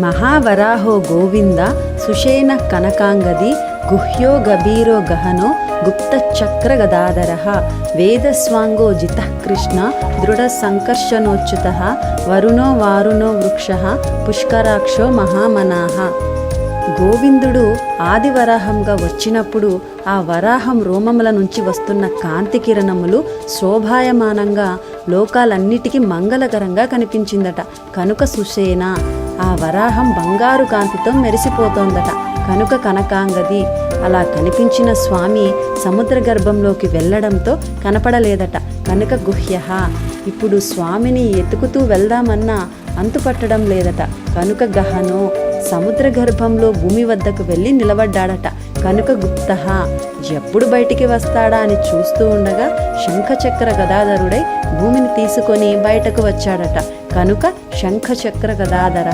మహావరాహో గోవింద సుషేణ కనకాంగది గుహ్యో గభీరో గహనో గుప్తచక్రగదాధర వేదస్వాంగో జిత కృష్ణ దృఢ వరుణో వారుణో వృక్ష పుష్కరాక్షో మహామనాహ గోవిందుడు ఆదివరాహంగా వచ్చినప్పుడు ఆ వరాహం రోమముల నుంచి వస్తున్న కాంతి కిరణములు శోభాయమానంగా లోకాలన్నిటికీ మంగళకరంగా కనిపించిందట. కనుక సుషేన ఆ వరాహం బంగారు కాంతితో మెరిసిపోతోందట. కనుక కనకాంగది అలా కనిపించిన స్వామి సముద్ర గర్భంలోకి వెళ్ళడంతో కనపడలేదట. కనుక గుహ్య ఇప్పుడు స్వామిని ఎతుకుతూ వెళ్దామన్నా అంతుపట్టడం లేదట. కనుక గహనో సముద్ర గర్భంలో భూమి వద్దకు వెళ్ళి నిలబడ్డాడట. కనుక గుప్త ఎప్పుడు బయటికి వస్తాడా అని చూస్తూ ఉండగా శంఖచక్ర గదాధరుడై భూమిని తీసుకొని బయటకు వచ్చాడట. కనుక శంఖచక్ర గదాధర